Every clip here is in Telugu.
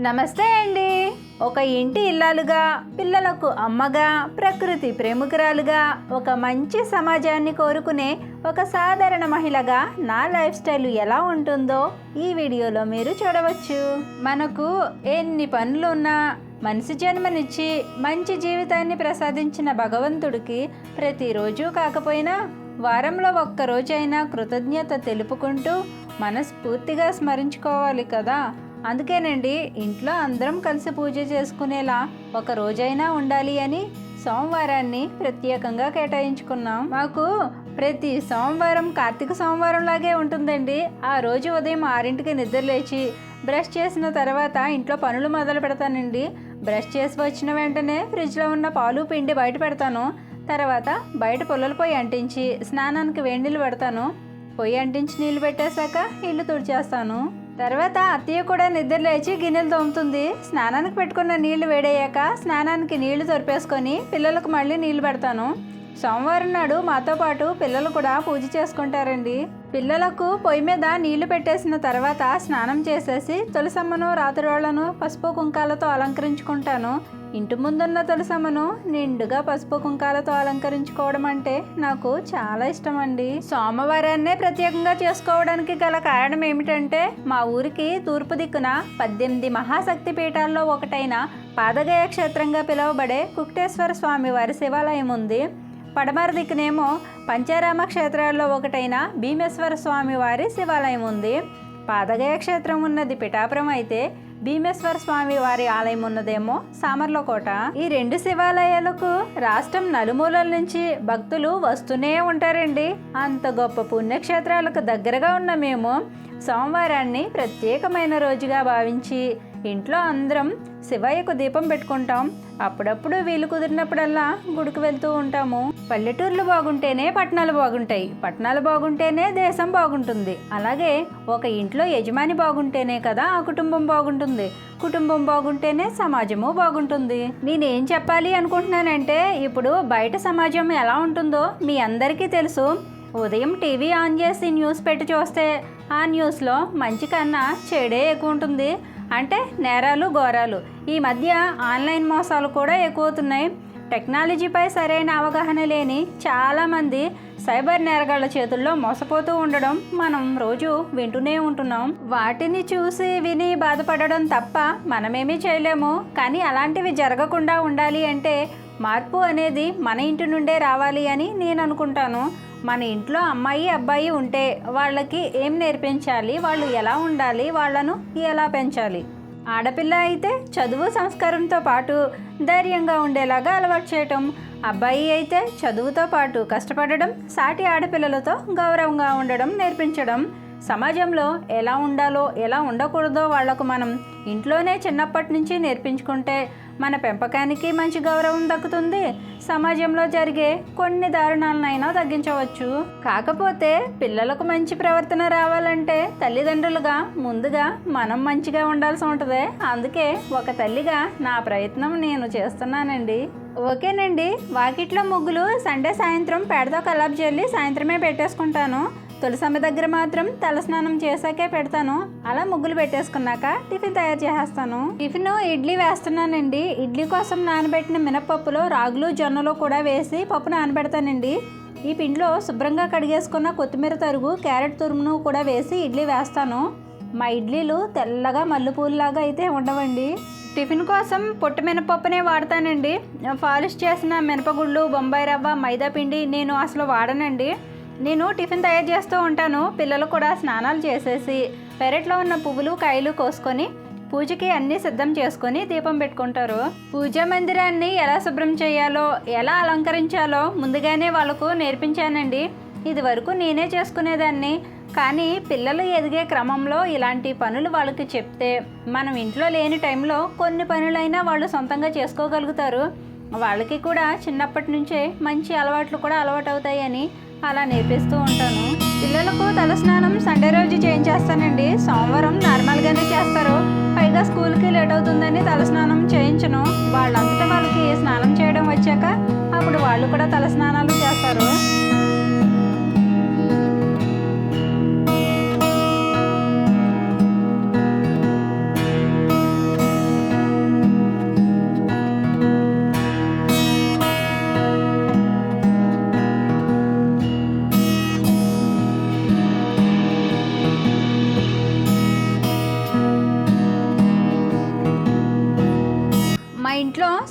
నమస్తే అండి. ఒక ఇంటి ఇల్లాలుగా పిల్లలకు అమ్మగా ప్రకృతి ప్రేమికురాలుగా ఒక మంచి సమాజాన్ని కోరుకునే ఒక సాధారణ మహిళగా నా లైఫ్ స్టైల్ ఎలా ఉంటుందో ఈ వీడియోలో మీరు చూడవచ్చు. మనకు ఎన్ని పనులు ఉన్నా మనిషి జన్మనిచ్చి మంచి జీవితాన్ని ప్రసాదించిన భగవంతుడికి ప్రతిరోజు కాకపోయినా వారంలో ఒక్కరోజైనా కృతజ్ఞత తెలుపుకుంటూ మనస్ఫూర్తిగా స్మరించుకోవాలి కదా. అందుకేనండి ఇంట్లో అందరం కలిసి పూజ చేసుకునేలా ఒక రోజైనా ఉండాలి అని సోమవారాన్ని ప్రత్యేకంగా కేటాయించుకున్నాం. మాకు ప్రతి సోమవారం కార్తీక సోమవారం లాగే ఉంటుందండి. ఆ రోజు ఉదయం ఆరింటికి నిద్ర లేచి బ్రష్ చేసిన తర్వాత ఇంట్లో పనులు మొదలు పెడతానండి. బ్రష్ చేసి వచ్చిన వెంటనే ఫ్రిడ్జ్లో ఉన్న పాలు పిండి బయట పెడతాను. తర్వాత బయట పొల్లలు పొయ్యి అంటించి స్నానానికి వేడి నీళ్ళు పెడతాను. పొయ్యి అంటించి నీళ్ళు పెట్టేశాక ఇల్లు తుడిచేస్తాను. తర్వాత అత్తయ్య కూడా నిద్ర లేచి గిన్నెలు తోముతుంది. స్నానానికి పెట్టుకున్న నీళ్ళు వేడయ్యాక స్నానానికి నీళ్ళు తొరిపేసుకొని పిల్లలకు మళ్ళీ నీళ్ళు పెడతాను. సోమవారం నాడు మాతో పాటు పిల్లలు కూడా పూజ చేసుకుంటారండి. పిల్లలకు పొయ్యి మీద నీళ్ళు పెట్టేసిన తర్వాత స్నానం చేసేసి తులసమ్మను రాత్రివాళ్ళను పసుపు కుంకాలతో అలంకరించుకుంటాను. ఇంటి ముందున్న తులసమ్మను నిండుగా పసుపు కుంకాలతో అలంకరించుకోవడం అంటే నాకు చాలా ఇష్టం అండి సోమవారాన్నే ప్రత్యేకంగా చేసుకోవడానికి గల కారణం ఏమిటంటే మా ఊరికి తూర్పు దిక్కున పద్దెనిమిది మహాశక్తి పీఠాల్లో ఒకటైన పాదగయ క్షేత్రంగా పిలువబడే కుక్టేశ్వర స్వామి వారి శివాలయం ఉంది. పడమర దిక్కునేమో పంచారామ క్షేత్రాల్లో ఒకటైన భీమేశ్వర స్వామి వారి శివాలయం ఉంది. పాదగయ క్షేత్రం ఉన్నది పిఠాపురం అయితే భీమేశ్వర స్వామి వారి ఆలయం ఉన్నదేమో సామర్లకోట. ఈ రెండు శివాలయాలకు రాష్ట్రం నలుమూలల నుంచి భక్తులు వస్తూనే ఉంటారండి. అంత గొప్ప పుణ్యక్షేత్రాలకు దగ్గరగా ఉన్న మేము సోమవారాన్ని ప్రత్యేకమైన రోజుగా భావించి ఇంట్లో అందరం శివయ్యకు దీపం పెట్టుకుంటాం. అప్పుడప్పుడు వీలు కుదిరినప్పుడల్లా గుడికి వెళ్తూ ఉంటాము. పల్లెటూర్లు బాగుంటేనే పట్టణాలు బాగుంటాయి. పట్టణాలు బాగుంటేనే దేశం బాగుంటుంది. అలాగే ఒక ఇంట్లో యజమాని బాగుంటేనే కదా ఆ కుటుంబం బాగుంటుంది. కుటుంబం బాగుంటేనే సమాజము బాగుంటుంది. నేనేం చెప్పాలి అనుకుంటున్నానంటే ఇప్పుడు బయట సమాజం ఎలా ఉంటుందో మీ అందరికీ తెలుసు. ఉదయం టీవీ ఆన్ చేసి న్యూస్ పెట్టి చూస్తే ఆ న్యూస్లో మంచి కన్నా చెడే ఎక్కువ ఉంటుంది. అంటే నేరాలు ఘోరాలు. ఈ మధ్య ఆన్లైన్ మోసాలు కూడా ఎక్కువవుతున్నాయి. టెక్నాలజీపై సరైన అవగాహన లేని చాలామంది సైబర్ నేరగాళ్ళ చేతుల్లో మోసపోతూ ఉండడం మనం రోజు వింటూనే ఉంటున్నాం. వాటిని చూసి విని బాధపడడం తప్ప మనమేమీ చేయలేము. కానీ అలాంటివి జరగకుండా ఉండాలి అంటే మార్పు అనేది మన ఇంటి నుండే రావాలి అని నేను అనుకుంటాను. మన ఇంట్లో అమ్మాయి అబ్బాయి ఉంటే వాళ్ళకి ఏం నేర్పించాలి? వాళ్ళు ఎలా ఉండాలి? వాళ్ళను ఎలా పెంచాలి? ఆడపిల్ల అయితే చదువు సంస్కారంతో పాటు ధైర్యంగా ఉండేలాగా అలవాటు చేయటం అబ్బాయి అయితే చదువుతో పాటు కష్టపడడం సాటి ఆడపిల్లలతో గౌరవంగా ఉండడం నేర్పించడం. సమాజంలో ఎలా ఉండాలో ఎలా ఉండకూడదో వాళ్ళకు మనం ఇంట్లోనే చిన్నప్పటి నుంచి నేర్పించుకుంటే మన పెంపకానికి మంచి గౌరవం దక్కుతుంది. సమాజంలో జరిగే కొన్ని దారుణాలనైనా తగ్గించవచ్చు. కాకపోతే పిల్లలకు మంచి ప్రవర్తన రావాలంటే తల్లిదండ్రులుగా ముందుగా మనం మంచిగా ఉండాల్సి ఉంటుంది. అందుకే ఒక తల్లిగా నా ప్రయత్నం నేను చేస్తున్నానండి. ఓకేనండి. వాకిట్లో ముగ్గులు సండే సాయంత్రం పేడతో కలాప్ చెల్లి సాయంత్రమే పెట్టేసుకుంటాను. తులసమ్మ దగ్గర మాత్రం తలస్నానం చేశాకే పెడతాను. అలా ముగ్గులు పెట్టేసుకున్నాక టిఫిన్ తయారు చేసేస్తాను. టిఫిన్ ఇడ్లీ వేస్తున్నానండి. ఇడ్లీ కోసం నానబెట్టిన మినపప్పులో రాగులు జొన్నలు కూడా వేసి పప్పు నానబెడతానండి. ఈ పిండిలో శుభ్రంగా కడిగేసుకున్న కొత్తిమీర తరుగు క్యారెట్ తురుమును కూడా వేసి ఇడ్లీ వేస్తాను. మా ఇడ్లీలు తెల్లగా మల్లెపూలులాగా అయితే ఉండవండి. టిఫిన్ కోసం పొట్టు మినపప్పునే వాడతానండి. పాలిష్ చేసిన మినపగుళ్ళు బొంబాయి రవ్వ మైదా పిండి నేను అసలు వాడనండి. నేను టిఫిన్ తయారు చేస్తూ ఉంటాను. పిల్లలు కూడా స్నానాలు చేసేసి పెరట్లో ఉన్న పువ్వులు కాయలు కోసుకొని పూజకి అన్నీ సిద్ధం చేసుకొని దీపం పెట్టుకుంటారు. పూజా మందిరాన్ని ఎలా శుభ్రం చేయాలో ఎలా అలంకరించాలో ముందుగానే వాళ్ళకు నేర్పించానండి. ఇది వరకు నేనే చేసుకునేదాన్ని. కానీ పిల్లలు ఎదిగే క్రమంలో ఇలాంటి పనులు వాళ్ళకి చెప్తే మనం ఇంట్లో లేని టైంలో కొన్ని పనులైనా వాళ్ళు సొంతంగా చేసుకోగలుగుతారు. వాళ్ళకి కూడా చిన్నప్పటి నుంచే మంచి అలవాట్లు కూడా అలవాటు అవుతాయని అలా నేర్పిస్తూ ఉంటాను. పిల్లలకు తలస్నానం సండే రోజు చేయించేస్తానండి. సోమవారం నార్మల్గానే చేస్తారు. పైగా స్కూల్కి లేట్ అవుతుందని తలస్నానం చేయించను. వాళ్ళంతటా వాళ్ళకి స్నానం చేయడం వచ్చాక అప్పుడు వాళ్ళు కూడా తలస్నానాలు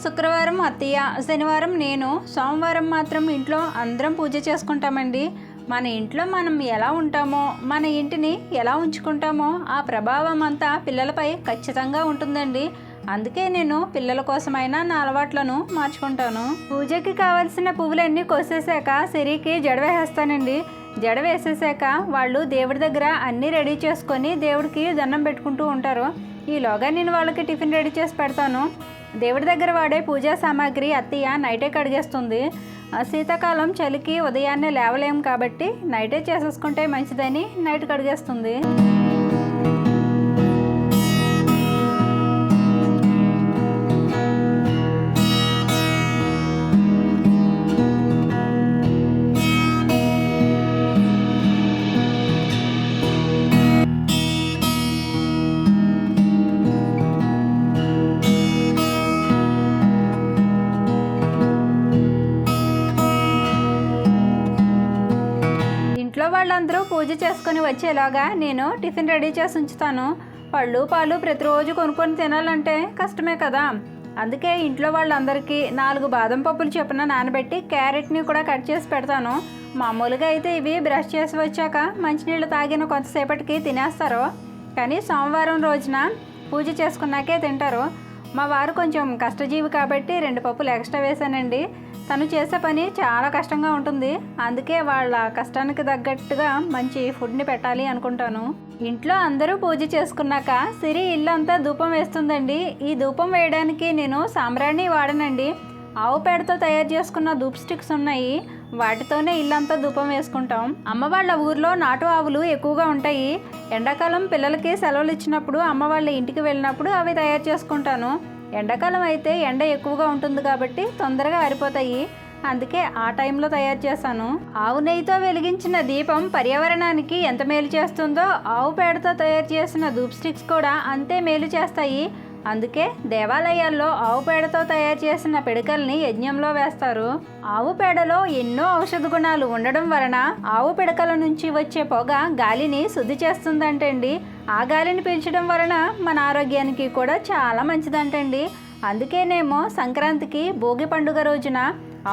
శుక్రవారం అత్తయ్య శనివారం నేను సోమవారం మాత్రం ఇంట్లో అందరం పూజ చేసుకుంటామండి. మన ఇంట్లో మనం ఎలా ఉంటామో మన ఇంటిని ఎలా ఉంచుకుంటామో ఆ ప్రభావం అంతా పిల్లలపై ఖచ్చితంగా ఉంటుందండి. అందుకే నేను పిల్లల కోసమైనా నా అలవాట్లను మార్చుకుంటాను. పూజకి కావలసిన పువ్వులన్నీ కోసేసాక సిరికి జడ వేసేస్తానండి. జడ వేసేసాక వాళ్ళు దేవుడి దగ్గర అన్నీ రెడీ చేసుకొని దేవుడికి దండం పెట్టుకుంటూ ఉంటారు. ఈలోగా నేను వాళ్ళకి టిఫిన్ రెడీ చేసి పెడతాను. దేవుడి దగ్గర వాడే పూజా సామాగ్రి అత్తయ్య నైటే కడిగేస్తుంది ఆ శీతాకాలం చలికి ఉదయాన్నే లేవలేం కాబట్టి నైటే చేసేసుకుంటే మంచిదని నైట్ కడిగేస్తుంది చేసుకొని వచ్చేలాగా నేను టిఫిన్ రెడీ చేసి ఉంచుతాను. పళ్ళు పాలు ప్రతిరోజు కొనుక్కొని తినాలంటే కష్టమే కదా. అందుకే ఇంట్లో వాళ్ళందరికీ నాలుగు బాదం పప్పులు చొప్పున నానబెట్టి క్యారెట్ని కూడా కట్ చేసి పెడతాను. మామూలుగా అయితే ఇవి బ్రష్ చేసి వచ్చాక మంచినీళ్ళు తాగిన కొంతసేపటికి తినేస్తారు. కానీ సోమవారం రోజున పూజ చేసుకున్నాకే తింటారు. మా వారు కొంచెం కష్టజీవి కాబట్టి రెండు పప్పులు ఎక్స్ట్రా వేశానండి. తను చేసే పని చాలా కష్టంగా ఉంటుంది. అందుకే వాళ్ళ కష్టానికి తగ్గట్టుగా మంచి ఫుడ్ని పెట్టాలి అనుకుంటాను. ఇంట్లో అందరూ పూజ చేసుకున్నాక సిరి ఇల్లంతా ధూపం వేస్తుందండి. ఈ ధూపం వేయడానికి నేను సాంబ్రాణి వాడనండి. ఆవు పేడతో తయారు చేసుకున్న ధూప్ స్టిక్స్ ఉన్నాయి. వాటితోనే ఇల్లంతా ధూపం వేసుకుంటాం. అమ్మ వాళ్ళ ఊర్లో నాటు ఆవులు ఎక్కువగా ఉంటాయి. ఎండాకాలం పిల్లలకి సెలవులు ఇచ్చినప్పుడు అమ్మ వాళ్ళ ఇంటికి వెళ్ళినప్పుడు అవి తయారు చేసుకుంటాను. ఎండాకాలం అయితే ఎండ ఎక్కువగా ఉంటుంది కాబట్టి తొందరగా ఆరిపోతాయి. అందుకే ఆ టైంలో తయారు చేశాను. ఆవు నెయ్యితో వెలిగించిన దీపం పర్యావరణానికి ఎంత మేలు చేస్తుందో ఆవు పేడతో తయారు చేసిన ధూప్ స్టిక్స్ కూడా అంతే మేలు చేస్తాయి. అందుకే దేవాలయాల్లో ఆవు పేడతో తయారు చేసిన పిడకల్ని యజ్ఞంలో వేస్తారు. ఆవు పేడలో ఎన్నో ఔషధ గుణాలు ఉండడం వలన ఆవు పిడకల నుంచి వచ్చే పొగ గాలిని శుద్ధి చేస్తుందంటండి. ఆ గాలిని పీల్చడం వలన మన ఆరోగ్యానికి కూడా చాలా మంచిదంటండి. అందుకేనేమో సంక్రాంతికి భోగి పండుగ రోజున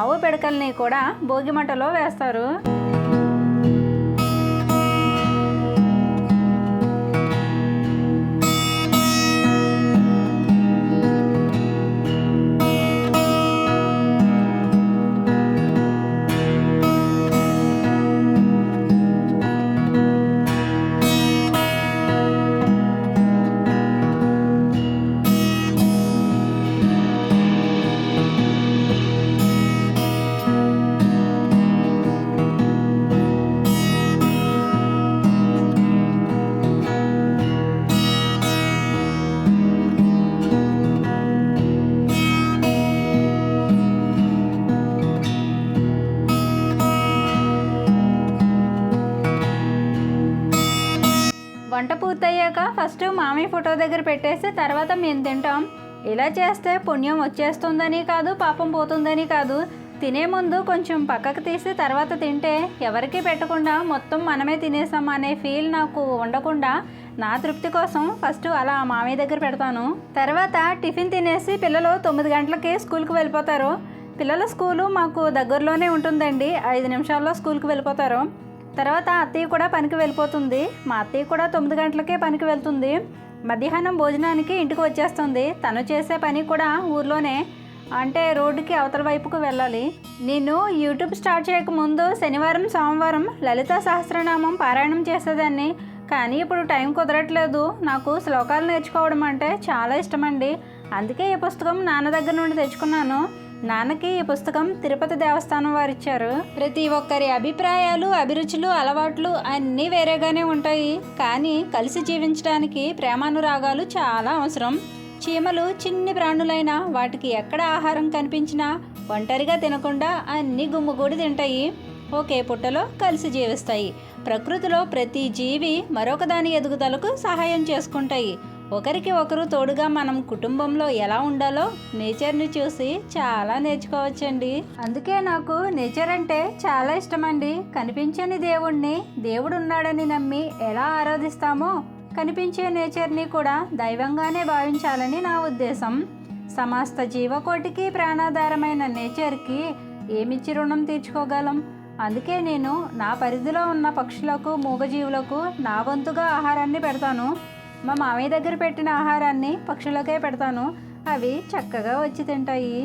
ఆవు పిడకల్ని కూడా భోగి మంటలో వేస్తారు. ఫస్ట్ మామయ్య ఫోటో దగ్గర పెట్టేసి తర్వాత మేము తింటాం. ఇలా చేస్తే పుణ్యం వచ్చేస్తుందని కాదు పాపం పోతుందని కాదు. తినే ముందు కొంచెం పక్కకు తీసి తర్వాత తింటే ఎవరికి పెట్టకుండా మొత్తం మనమే తినేసాం అనే ఫీల్ నాకు ఉండకుండా నా తృప్తి కోసం ఫస్ట్ అలా మామయ్య దగ్గర పెడతాను. తర్వాత టిఫిన్ తినేసి పిల్లలు తొమ్మిది గంటలకి స్కూల్కి వెళ్ళిపోతారు. పిల్లల స్కూలు మాకు దగ్గరలోనే ఉంటుందండి. ఐదు నిమిషాల్లో స్కూల్కి వెళ్ళిపోతారు. తర్వాత అత్తయ్య కూడా పనికి వెళ్ళిపోతుంది. మా అత్తయ్య కూడా తొమ్మిది గంటలకే పనికి వెళ్తుంది. మధ్యాహ్నం భోజనానికి ఇంటికి వచ్చేస్తుంది. తను చేసే పని కూడా ఊర్లోనే. అంటే రోడ్డుకి అవతల వైపుకు వెళ్ళాలి. నేను యూట్యూబ్ స్టార్ట్ చేయక ముందు శనివారం సోమవారం లలిత సహస్రనామం పారాయణం చేసేదాన్ని. కానీ ఇప్పుడు టైం కుదరట్లేదు. నాకు శ్లోకాలు నేర్చుకోవడం అంటే చాలా ఇష్టమండి. అందుకే ఈ పుస్తకం నాన్న దగ్గర నుండి తెచ్చుకున్నాను. నాన్నకి ఈ పుస్తకం తిరుపతి దేవస్థానం వారు ఇచ్చారు ప్రతి ఒక్కరి అభిప్రాయాలు అభిరుచులు అలవాట్లు అన్నీ వేరేగానే ఉంటాయి. కానీ కలిసి జీవించడానికి ప్రేమానురాగాలు చాలా అవసరం. చీమలు చిన్ని ప్రాణులైన వాటికి ఎక్కడ ఆహారం కనిపించినా ఒంటరిగా తినకుండా అన్ని గుమ్ముగూడి తింటాయి. ఒకే పుట్టలో కలిసి జీవిస్తాయి. ప్రకృతిలో ప్రతి జీవి మరొక దాని ఎదుగుదలకు సహాయం చేసుకుంటాయి. ఒకరికి ఒకరు తోడుగా మనం కుటుంబంలో ఎలా ఉండాలో నేచర్ని చూసి చాలా నేర్చుకోవచ్చండి. అందుకే నాకు నేచర్ అంటే చాలా ఇష్టమండి. కనిపించని దేవుణ్ణి దేవుడు ఉన్నాడని నమ్మి ఎలా ఆరాధిస్తామో కనిపించే నేచర్ని కూడా దైవంగానే భావించాలని నా ఉద్దేశం. సమస్త జీవకోటికి ప్రాణాధారమైన నేచర్కి ఏమిచ్చి రుణం తీర్చుకోగలం? అందుకే నేను నా పరిధిలో ఉన్న పక్షులకు మూగజీవులకు నా వంతుగా ఆహారాన్ని పెడతాను. మా మామయ్య దగ్గర పెట్టిన ఆహారాన్ని పక్షులకే పెడతాను. అవి చక్కగా వచ్చి తింటాయి.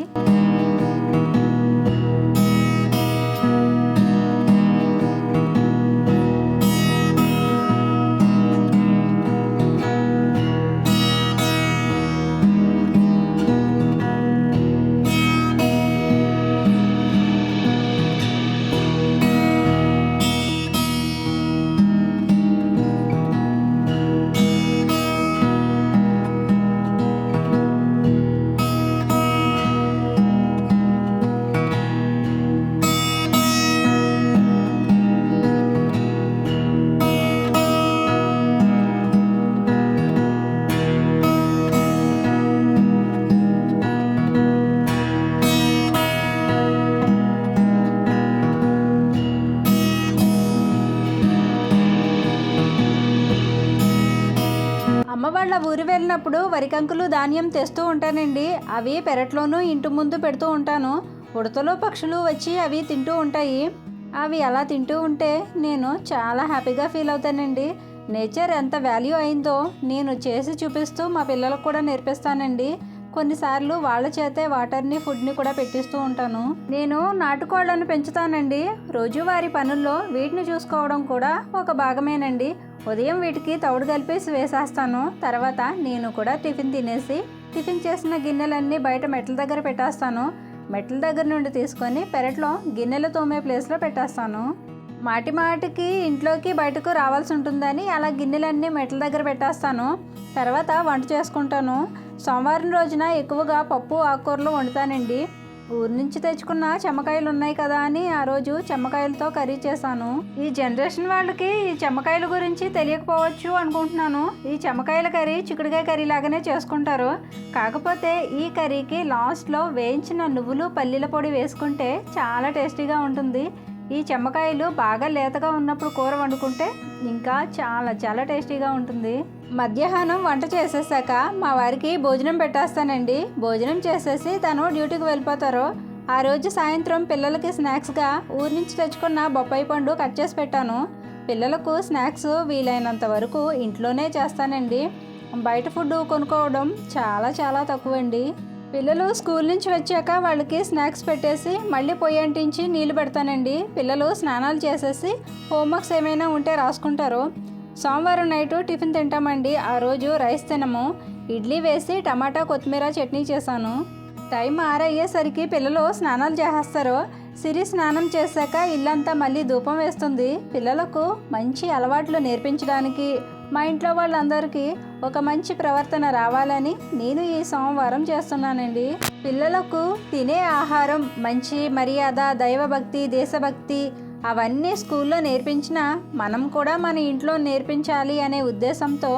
వాళ్ళ ఊరు వెళ్ళినప్పుడు వరికంకులు ధాన్యం తెస్తూ ఉంటానండి. అవి పెరట్లోనూ ఇంటి ముందు పెడుతూ ఉంటాను. ఉడతలు పక్షులు వచ్చి అవి తింటూ ఉంటాయి. అవి అలా తింటూ ఉంటే నేను చాలా హ్యాపీగా ఫీల్ అవుతానండి. నేచర్ ఎంత వాల్యూ అయిందో నేను చేసి చూపిస్తూ మా పిల్లలకు కూడా నేర్పిస్తానండి. కొన్నిసార్లు వాళ్ళ చేతే వాటర్ని ఫుడ్ని కూడా పెట్టిస్తూ ఉంటాను. నేను నాటుకోళ్ళను పెంచుతానండి. రోజువారీ పనుల్లో వీటిని చూసుకోవడం కూడా ఒక భాగమేనండి. ఉదయం వీటికి తౌడు కలిపేసి వేసేస్తాను. తర్వాత నేను కూడా టిఫిన్ తినేసి టిఫిన్ చేసిన గిన్నెలన్నీ బయట మెట్ల దగ్గర పెట్టేస్తాను. మెట్ల దగ్గర నుండి తీసుకొని పెరట్లో గిన్నెలు తోమే ప్లేస్లో పెట్టేస్తాను. మాటి మాటికి ఇంట్లోకి బయటకు రావాల్సి ఉంటుందని అలా గిన్నెలన్నీ మెట్ల దగ్గర పెట్టేస్తాను. తర్వాత వంట చేసుకుంటాను. సోమవారం రోజున ఎక్కువగా పప్పు ఆకుకూరలు వండుతానండి. ఊరి నుంచి తెచ్చుకున్న చెమ్మకాయలు ఉన్నాయి కదా అని ఆ రోజు చెమ్మకాయలతో కర్రీ చేశాను. ఈ జనరేషన్ వాళ్ళకి ఈ చెమ్మకాయల గురించి తెలియకపోవచ్చు అనుకుంటున్నాను. ఈ చెమ్మకాయల కర్రీ చిక్కుడుకాయ కర్రీ లాగానే చేసుకుంటారు. కాకపోతే ఈ కర్రీకి లాస్ట్లో వేయించిన నువ్వులు పల్లీల పొడి వేసుకుంటే చాలా టేస్టీగా ఉంటుంది. ఈ చెమ్మకాయలు బాగా లేతగా ఉన్నప్పుడు కూర వండుకుంటే ఇంకా చాలా చాలా టేస్టీగా ఉంటుంది. మధ్యాహ్నం వంట చేసేసాక మా వారికి భోజనం పెట్టేస్తానండి. భోజనం చేసేసి తను డ్యూటీకి వెళ్ళిపోతారు. ఆ రోజు సాయంత్రం పిల్లలకి స్నాక్స్గా ఊరి నుంచి తెచ్చుకున్న బొప్పాయి పండు కట్ చేసి పెట్టాను. పిల్లలకు స్నాక్స్ వీలైనంత వరకు ఇంట్లోనే చేస్తానండి. బయట ఫుడ్ కొనుక్కోవడం చాలా చాలా తక్కువండి. పిల్లలు స్కూల్ నుంచి వచ్చాక వాళ్ళకి స్నాక్స్ పెట్టేసి మళ్ళీ పొయ్యి అంటించి నీళ్ళు పెడతానండి. పిల్లలు స్నానాలు చేసేసి హోంవర్క్స్ ఏమైనా ఉంటే రాసుకుంటారు. సోమవారం నైట్ టిఫిన్ తింటామండి. ఆ రోజు రైస్ తినము. ఇడ్లీ వేసి టమాటా కొత్తిమీర చట్నీ చేశాను. టైం ఆరయ్యేసరికి పిల్లలు స్నానాలు చేసేస్తారు. సిరి స్నానం చేశాక ఇల్లంతా మళ్ళీ ధూపం వేస్తుంది. పిల్లలకు మంచి అలవాట్లు నేర్పించడానికి మా ఇంట్లో వాళ్ళందరికీ ఒక మంచి ప్రవర్తన రావాలని నేను ఈ సోమవారం చేస్తున్నానండి. పిల్లలకు తినే ఆహారం మంచి మర్యాద దైవభక్తి దేశభక్తి అవన్నీ స్కూల్లో నేర్పించినా మనం కూడా మన ఇంట్లో నేర్పించాలి అనే ఉద్దేశంతో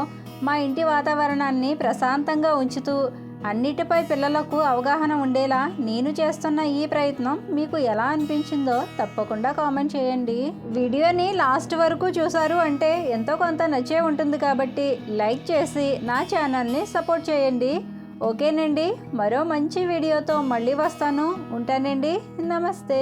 మా ఇంటి వాతావరణాన్ని ప్రశాంతంగా ఉంచుతూ అన్నిటిపై పిల్లలకు అవగాహన ఉండేలా నేను చేస్తున్న ఈ ప్రయత్నం మీకు ఎలా అనిపించిందో తప్పకుండా కామెంట్ చేయండి. వీడియోని లాస్ట్ వరకు చూసారు అంటే ఎంతో కొంత నచ్చే ఉంటుంది కాబట్టి లైక్ చేసి నా ఛానల్ని సపోర్ట్ చేయండి. ఓకేనండి మరో మంచి వీడియోతో మళ్ళీ వస్తాను. ఉంటానండి నమస్తే.